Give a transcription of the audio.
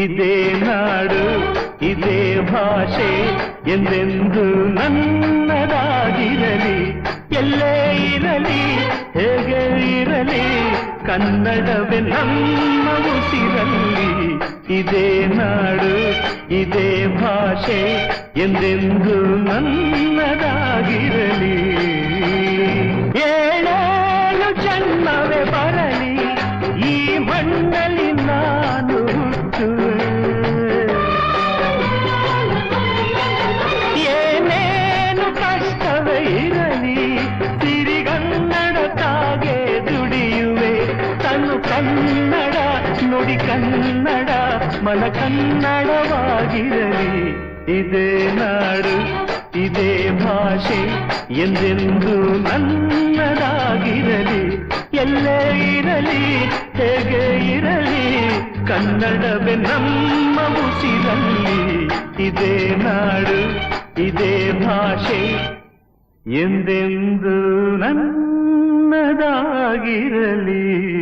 ಇದೇ ನಾಡು ಇದೇ ಭಾಷೆ ಎಂದೆಂದು ನನ್ನದಾಗಿರಲಿ ಎಲ್ಲೇ ಇರಲಿ ಹೇಗೆ ಇರಲಿ ಕನ್ನಡವೇ ನಮ್ಮ ಉಸಿರಲ್ಲಿ ಇದೇ ನಾಡು ಇದೇ ಭಾಷೆ ಎಂದೆಂದು ನನ್ನದಾಗಿರಲಿ ಏಳೇಳು ಜನ್ಮವೇ ಬರಲಿ ಈ ಮಣ್ಣಲ್ಲಿ ನಾನು ಕನ್ನಡ, ನುಡಿ ಕನ್ನಡ, ಮನ ಕನ್ನಡವಾಗಿರಲಿ. ಇದೇ ನಾಡು, ಇದೇ ಭಾಷೆ, ಎಂದೆಂದು ನನ್ನದಾಗಿರಲಿ. ಎಲ್ಲೇ ಇರಲಿ, ಹೇಗೆ ಇರಲಿ, ಕನ್ನಡವೇ ನಮ್ಮ ಉಸಿರಲ್ಲಿ. ಇದೇ ನಾಡು, ಇದೇ ಭಾಷೆ, ಎಂದೆಂದು ನನ್ನದಾಗಿರಲಿ.